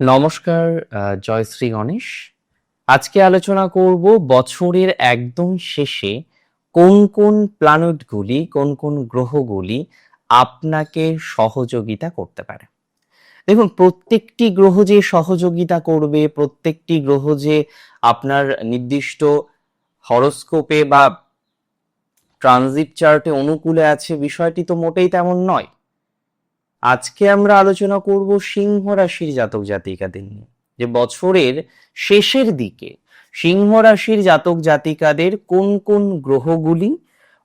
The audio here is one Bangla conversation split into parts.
নমস্কার জয়শ্রী গণেশ। আজকে আলোচনা করব বছরের একদম শেষে কোন কোন প্ল্যানেটগুলি কোন কোন গ্রহগুলি আপনাকে সহযোগিতা করতে পারে। দেখুন, প্রত্যেকটি গ্রহ যে সহযোগিতা করবে, প্রত্যেকটি গ্রহ যে আপনার নির্দিষ্ট হরস্কোপে বা ট্রানজিট চার্টে অনুকূলে আছে, বিষয়টি তো মোটেই তেমন নয়। আজকে আমরা আলোচনা করব সিংহ রাশির জাতক জাতিকাদের নিয়ে। যে বছরের শেষের দিকে সিংহ রাশির জাতক জাতিকাদের কোন কোন গ্রহগুলি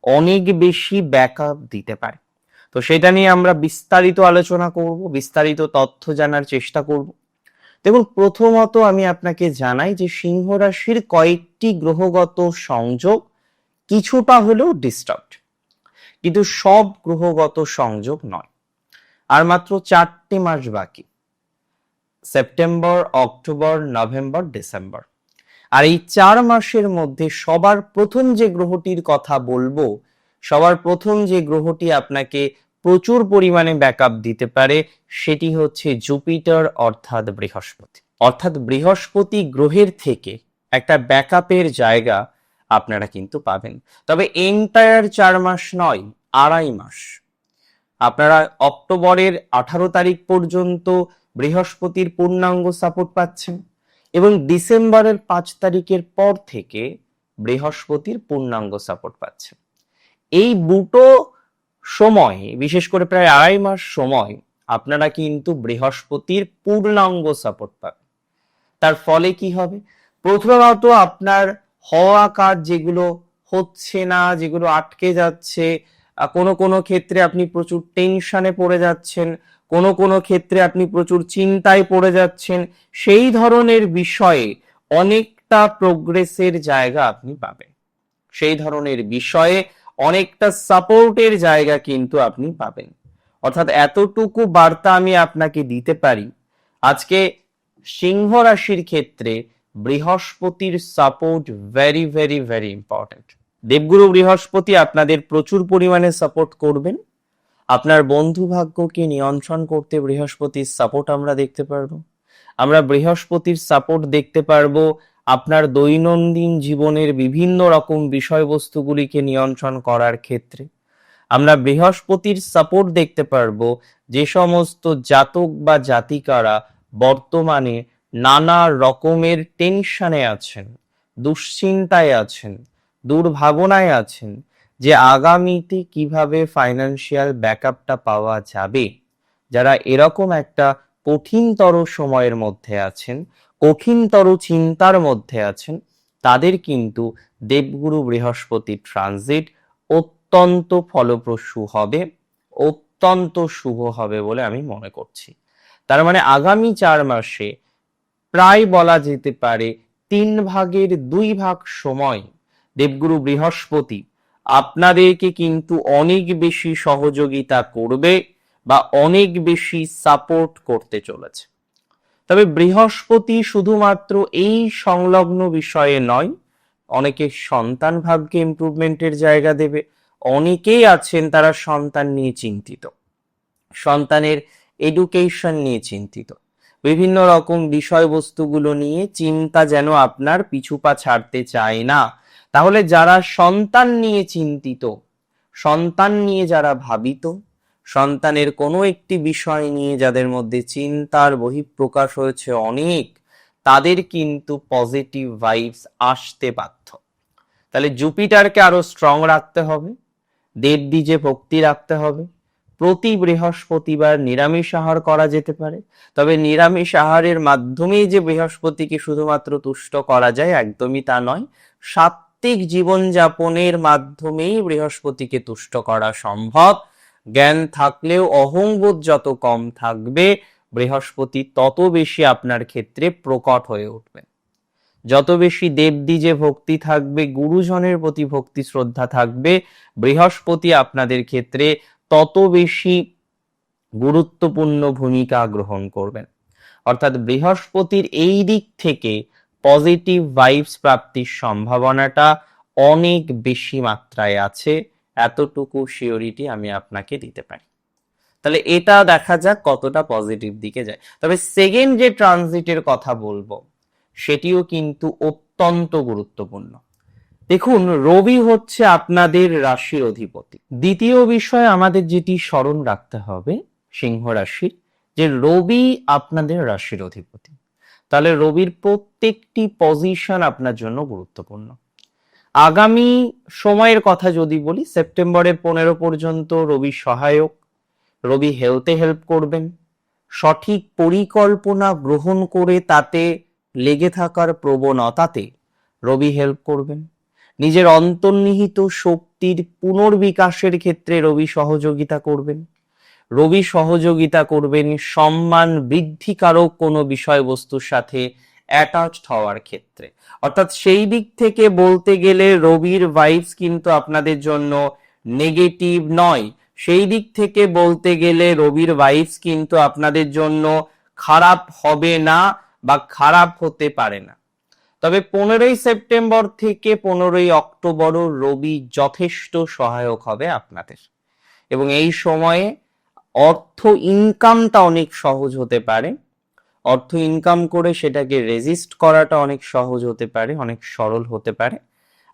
অনেক বেশি ব্যাকআপ দিতে পারে। তো সেটা নিয়ে আমরা বিস্তারিত আলোচনা করব, বিস্তারিত তথ্য জানার চেষ্টা করব। দেখুন, প্রথমত আমি আপনাকে জানাই যে সিংহ রাশির কয়েকটি গ্রহগত সংযোগ কিছুটা হলেও ডিস্টার্বড কিন্তু সব গ্রহগত সংযোগ নয়। আর মাত্র চারটি মাস বাকি। September, October, November, December. আর এই চার মাসের মধ্যে সবার প্রথম যে গ্রহটির কথা বলব, সবার প্রথম যে গ্রহটি আপনাকে প্রচুর পরিমাণে ব্যাকআপ দিতে পারে, সেটি হচ্ছে জুপিটার অর্থাৎ বৃহস্পতি। অর্থাৎ বৃহস্পতি গ্রহের থেকে একটা ব্যাকআপের জায়গা আপনারা কিন্তু পাবেন। তবে এন্টায়ার চার মাস নয়, আড়াই মাস। আপনারা অক্টোবরের আঠারো তারিখ পর্যন্ত বৃহস্পতির পূর্ণাঙ্গ সাপোর্ট পাচ্ছেন এবং ডিসেম্বরের পাঁচ তারিখের পর থেকে বৃহস্পতির পূর্ণাঙ্গ সাপোর্ট পাচ্ছেন। এই দুটো সময়ে, বিশেষ করে প্রায় আড়াই মাস সময়, আপনারা কিন্তু বৃহস্পতির পূর্ণাঙ্গ সাপোর্ট পাবেন। তার ফলে কি হবে? প্রথমত আপনার হওয়া কাজ যেগুলো হচ্ছে না, যেগুলো আটকে যাচ্ছে কোনো কোনো ক্ষেত্রে আপনি প্রচুর টেনশনে পড়ে যাচ্ছেন, কোনো কোনো ক্ষেত্রে আপনি প্রচুর চিন্তায় পড়ে যাচ্ছেন, সেই ধরনের বিষয়ে অনেকটা প্রোগ্রেসের জায়গা আপনি পাবেন। সেই ধরনের বিষয়ে অনেকটা সাপোর্টের জায়গা কিন্তু আপনি পাবেন। অর্থাৎ এতটুকু বার্তা আমি আপনাকে দিতে পারি, আজকে সিংহ রাশির ক্ষেত্রে বৃহস্পতির support very very very important দেবগুরু বৃহস্পতি আপনাদের প্রচুর পরিমাণে সাপোর্ট করবেন। আপনার বন্ধু ভাগ্যকে নিয়ন্ত্রণ করতে বৃহস্পতির সাপোর্ট আমরা দেখতে পারব। আমরা বৃহস্পতির সাপোর্ট দেখতে পারব আপনার দৈনন্দিন জীবনের বিভিন্ন রকম বিষয়বস্তুগুলিকে নিয়ন্ত্রণ করার ক্ষেত্রে। আমরা বৃহস্পতির সাপোর্ট দেখতে পারব যে সমস্ত জাতক বা জাতিকারা বর্তমানে নানা রকমের টেনশনে আছেন, দুশ্চিন্তায় আছেন। দুর্ভাবনায় আছেন যে আগামীতে কীভাবে ফাইন্যান্সিয়াল ব্যাকআপটা পাওয়া যাবে। যারা এরকম একটা কঠিনতর সময়ের মধ্যে আছেন, কঠিনতর চিন্তার মধ্যে আছেন, তাদের কিন্তু দেবগুরু বৃহস্পতি ট্রানজিট অত্যন্ত ফলপ্রসূ হবে, অত্যন্ত শুভ হবে বলে আমি মনে করছি। তার মানে আগামী চার মাসে প্রায় বলা যেতে পারে তিন ভাগের দুই ভাগ সময় দেবগুরু বৃহস্পতি, আপনাদেরকে কিন্তু অনেক বেশি সহযোগিতা করবে বা অনেক বেশি সাপোর্ট করতে চলেছে। তবে বৃহস্পতি শুধুমাত্র এই সংলগ্ন বিষয়ে নয়, অনেকে সন্তান ভাবকে ইমপ্রুভমেন্টের জায়গা দেবে, অনেকেই আছেন তারা সন্তান নিয়ে চিন্তিত, সন্তানের এডুকেশন নিয়ে চিন্তিত। বিভিন্ন রকম বিষয়বস্তুগুলো নিয়ে চিন্তা যেন আপনার পিছুপা ছাড়তে চায় না। তাহলে যারা সন্তান নিয়ে চিন্তিত, সন্তান নিয়ে যারা ভাবিত, সন্তানের কোনো একটি বিষয় নিয়ে যাদের মধ্যে চিন্তার বহিঃপ্রকাশ হয়েছে অনেক, তাদের কিন্তু পজিটিভ ভাইবস আসতে বাধ্য। তাহলে জুপিটারকে আরও স্ট্রং রাখতে হবে দেব দেবদ্বীজে ভক্তি রাখতে হবে, প্রতি বৃহস্পতিবার নিরামিষ আহার করা যেতে পারে। তবে নিরামিষ আহারের মাধ্যমেই যে বৃহস্পতিকে শুধুমাত্র তুষ্ট করা যায় একদমই তা নয় সাত্ত্বিক জীবনযাপনের মাধ্যমেই বৃহস্পতিকে তুষ্ট করা সম্ভব। জ্ঞান থাকলেও অহংবোধ যত কম থাকবে, বৃহস্পতি তত বেশি আপনার ক্ষেত্রে প্রকট হয়ে উঠবে। যত বেশি দেবদ্বীজে ভক্তি থাকবে, গুরুজনের প্রতি ভক্তি শ্রদ্ধা থাকবে, বৃহস্পতি আপনাদের ক্ষেত্রে তত বেশি গুরুত্বপূর্ণ ভূমিকা গ্রহণ করবেন। অর্থাৎ বৃহস্পতির এই দিক থেকে পজিটিভ ভাইবস প্রাপ্তির সম্ভাবনাটা অনেক বেশি মাত্রায় আছে, এতটুকু শিওরিটি আমি আপনাকে দিতে পারি। তাহলে এটা দেখা যাক কতটা পজিটিভ দিকে যায়। তবে সেকেন্ড যে ট্রানজিটের কথা বলব, সেটিও কিন্তু অত্যন্ত গুরুত্বপূর্ণ। দেখুন, রবি হচ্ছে আপনাদের রাশির অধিপতি। দ্বিতীয় বিষয় আমাদের যেটি স্মরণ রাখতে হবে, সিংহ রাশির যে রবি আপনাদের রাশির অধিপতি। তাহলে রবির প্রত্যেকটি পজিশন আপনার জন্য গুরুত্বপূর্ণ। আগামী সময়ের কথা যদি বলি, সেপ্টেম্বরের পনেরো পর্যন্ত রবি সহায়ক, রবি হেলতে হেল্প করবেন। সঠিক পরিকল্পনা গ্রহণ করে তাতে লেগে থাকার প্রবণতাতে রবি হেল্প করবেন। নিজের অন্তর্নিহিত শক্তির পুনর্বিকাশের ক্ষেত্রে রবি সহযোগিতা করবেন। রবি সহযোগিতা করবেন, সম্মান বৃদ্ধিকারক কোনো বিষয়বস্তুর সাথে অ্যাটাচড হওয়ার ক্ষেত্রে। অর্থাৎ সেই দিক থেকে বলতে গেলে রবির ভাইবস কিন্তু আপনাদের জন্য নেগেটিভ নয়। সেই দিক থেকে বলতে গেলে রবির ভাইবস কিন্তু আপনাদের জন্য খারাপ হবে না বা খারাপ হতে পারে না। তবে পনেরোই সেপ্টেম্বর থেকে পনেরোই অক্টোবরও রবি যথেষ্ট সহায়ক হবে আপনাদের। এবং এই সময়ে অর্থ ইনকামটা অনেক সহজ হতে পারে। অর্থ ইনকাম করে সেটাকে রেজিস্ট করাটা অনেক সহজ হতে পারে, অনেক সরল হতে পারে।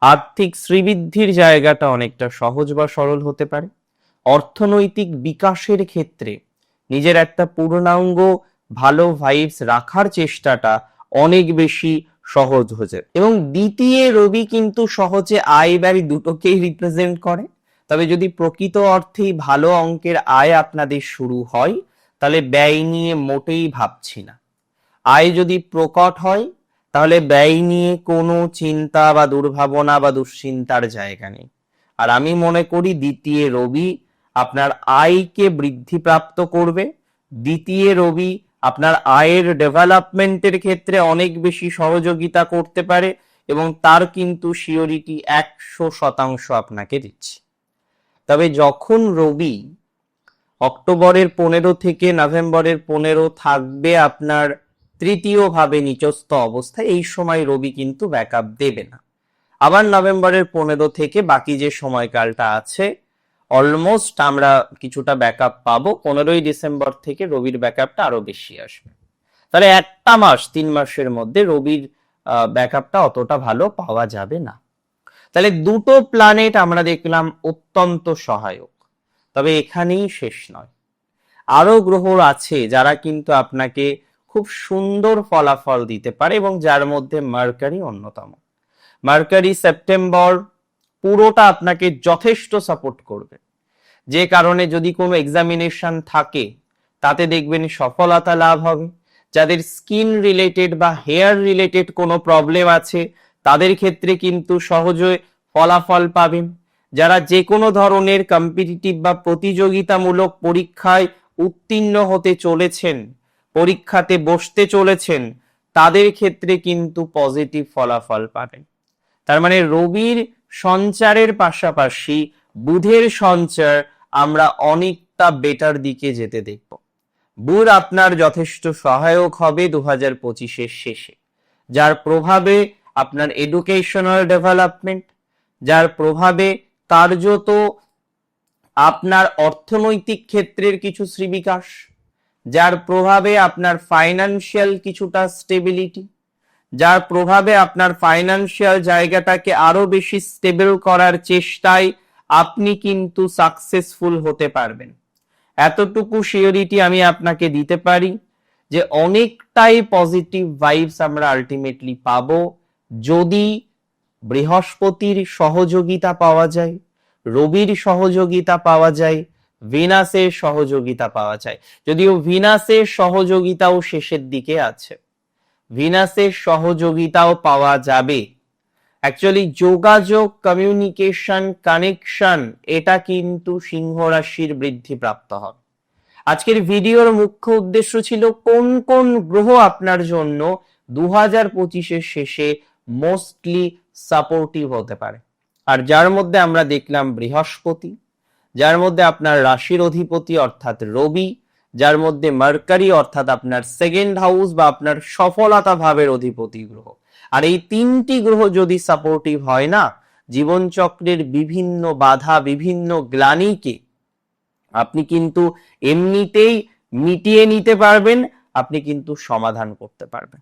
আর্থিক শ্রীবৃদ্ধির জায়গাটা অনেকটা সহজ বা সরল হতে পারে। অর্থনৈতিক বিকাশের ক্ষেত্রে নিজের একটা পূর্ণাঙ্গ, ভালো ভাইবস রাখার চেষ্টাটা অনেক বেশি সহজ হয়ে যায় এবং দ্বিতীয় রবি কিন্তু সহজে আয় ব্যয় দুটোকেই রিপ্রেজেন্ট করে। তবে যদি প্রকৃত অর্থেই ভালো অঙ্কের আয় আপনাদের শুরু হয়, তাহলে ব্যয় নিয়ে মোটেই ভাবছি না। আয় যদি প্রকট হয়, তাহলে ব্যয় নিয়ে কোনো চিন্তা বা দুর্ভাবনা বা দুশ্চিন্তার জায়গা নেই। আর আমি মনে করি দ্বিতীয় রবি আপনার আয়কে বৃদ্ধিপ্রাপ্ত করবে। দ্বিতীয় রবি আপনার আয়ের ডেভেলপমেন্টের ক্ষেত্রে অনেক বেশি সহযোগিতা করতে পারে এবং তার কিন্তু সিওরিটি একশো শতাংশ আপনাকে দিচ্ছে। তবে যখন রবি অক্টোবরের পনেরো থেকে নভেম্বরের পনেরো থাকবে আপনার তৃতীয় ভাবে নিচস্থ অবস্থায়, এই সময় রবি কিন্তু ব্যাকআপ দেবে না। আবার নভেম্বরের পনেরো থেকে বাকি যে সময়কালটা আছে অলমোস্ট আমরা কিছুটা ব্যাকআপ পাবো। পনেরোই ডিসেম্বর থেকে রবির ব্যাকআপটা আরও বেশি আসবে। তাহলে একটা মাস, তিন মাসের মধ্যে রবির ব্যাকআপটা অতটা ভালো পাওয়া যাবে না। তাহলে দুটো প্ল্যানেট আমরা দেখলাম অত্যন্ত সহায়ক। তবে এখানেই শেষ নয়। আরও গ্রহ আছে যারা কিন্তু আপনাকে খুব সুন্দর ফলাফল দিতে পারে এবং যার মধ্যে মার্কারি অন্যতম। মার্কারি সেপ্টেম্বর পুরোটা আপনাকে যথেষ্ট সাপোর্ট করবে। যে কারণে যদি কোনো এক্সামিনেশন থাকে, তাতে দেখবেন সফলতা লাভ হবে। যাদের স্কিন রিলেটেড বা হেয়ার রিলেটেড কোনো প্রবলেম আছে তাদের ক্ষেত্রে কিন্তু সহজে ফলাফল পাবেন। যারা যে কোনো ধরনের কম্পিটিটিভ বা প্রতিযোগিতামূলক পরীক্ষায় উত্তীর্ণ হতে চলেছেন, পরীক্ষাতে বসতে চলেছেন, তাদের ক্ষেত্রে কিন্তু পজিটিভ ফলাফল পাবেন। তার মানে রবির সঞ্চারের পাশাপাশি বুধের সঞ্চার আমরা অনেকটা বেটার দিকে যেতে দেখব। বুধ আপনার যথেষ্ট সহায়ক হবে দু হাজার পঁচিশের শেষে, যার প্রভাবে আপনার এডুকেশনাল ডেভেলপমেন্ট যার প্রভাবে কার্যত আপনার অর্থনৈতিক ক্ষেত্রের কিছু শ্রীবিকাশ, যার প্রভাবে আপনার ফাইন্যান্সিয়াল কিছুটা স্টেবিলিটি যার প্রভাবে আপনার ফাইন্যান্সিয়াল জায়গাটাকে আরও বেশি স্টেবল করার চেষ্টায় আপনি কিন্তু সাকসেসফুল হতে পারবেন। এতটুকু সিওরিটি আমি আপনাকে দিতে পারি যে অনেকটাই পজিটিভ ভাইবস আমরা আলটিমেটলি পাবো। যদি বৃহস্পতির সহযোগিতা পাওয়া যায়, রবির সহযোগিতা পাওয়া যায়, ভিনাসের সহযোগিতা পাওয়া যায়। যদিও ভিনাসের সহযোগিতাও শেষের দিকে আছে। ভিনাসের সহযোগিতাও পাওয়া যাবে। অ্যাকচুয়ালি যোগাযোগ কমিউনিকেশন কানেকশন এটা কিন্তু সিংহ রাশির বৃদ্ধি প্রাপ্ত হবে আজকের ভিডিওর মুখ্য উদ্দেশ্য ছিল কোন কোন গ্রহ আপনার জন্য দু হাজার পঁচিশের শেষে মোস্টলি সাপোর্টিভ হতে পারে। আর যার মধ্যে আমরা দেখলাম বৃহস্পতি, যার মধ্যে আপনার রাশির অধিপতি অর্থাৎ রবি, যার মধ্যে মার্কারি অর্থাৎ আপনার সেকেন্ড হাউস বা আপনার সফলতা ভাবের অধিপতি গ্রহ। আর এই তিনটি গ্রহ যদি সাপোর্টিভ হয় না, জীবনচক্রের বিভিন্ন বাধা, বিভিন্ন গ্লানিকে আপনি কিন্তু এমনিতেই মিটিয়ে নিতে পারবেন, আপনি কিন্তু সমাধান করতে পারবেন।